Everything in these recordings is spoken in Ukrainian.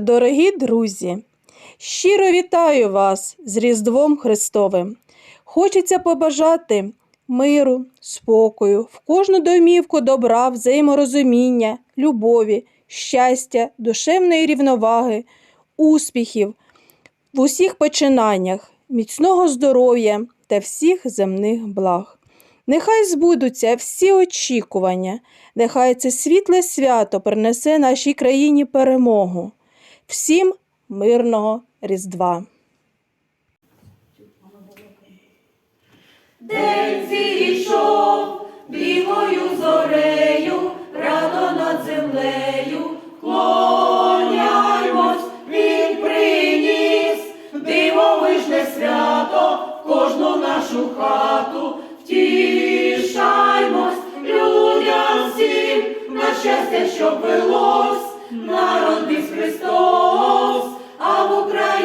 Дорогі друзі, щиро вітаю вас з Різдвом Христовим. Хочеться побажати миру, спокою, в кожну домівку добра, взаєморозуміння, любові, щастя, душевної рівноваги, успіхів в усіх починаннях, міцного здоров'я та всіх земних благ. Нехай збудуться всі очікування, нехай це світле свято принесе нашій країні перемогу. Всім мирного Різдва! День зійшов білою зорею, радо над землею, клоняймось, він приніс, дивовижне свято, в кожну нашу хату, втішаймось, людям всім, на щастя, щоб велось, народився Христос,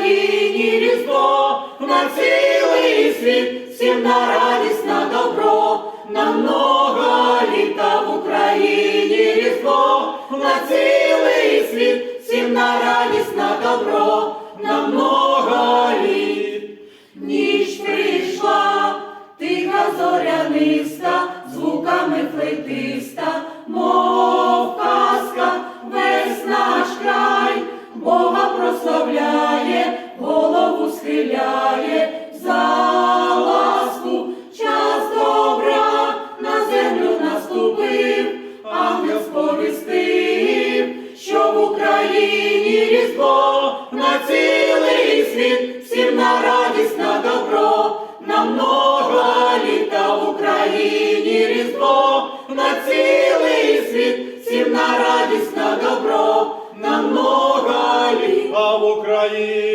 Україні різдво на цілий світ, всім на радість, на добро, на много літа в Україні. Різдво, на цілий світ, всім на радість, на добро, на много літ. Ніч прийшла, тиха зоряниста, звуками флейтиста, мов казка, весь наш край, Бога прославляє, голову схиляє за ласку, час добра на землю наступив, ангел сповістив, що в Україні різдво на цілий світ, всім на радість, на добро, на много літа в Україні різдво, на цілий світ, всім на радість, на добро, на много літ. а в Україні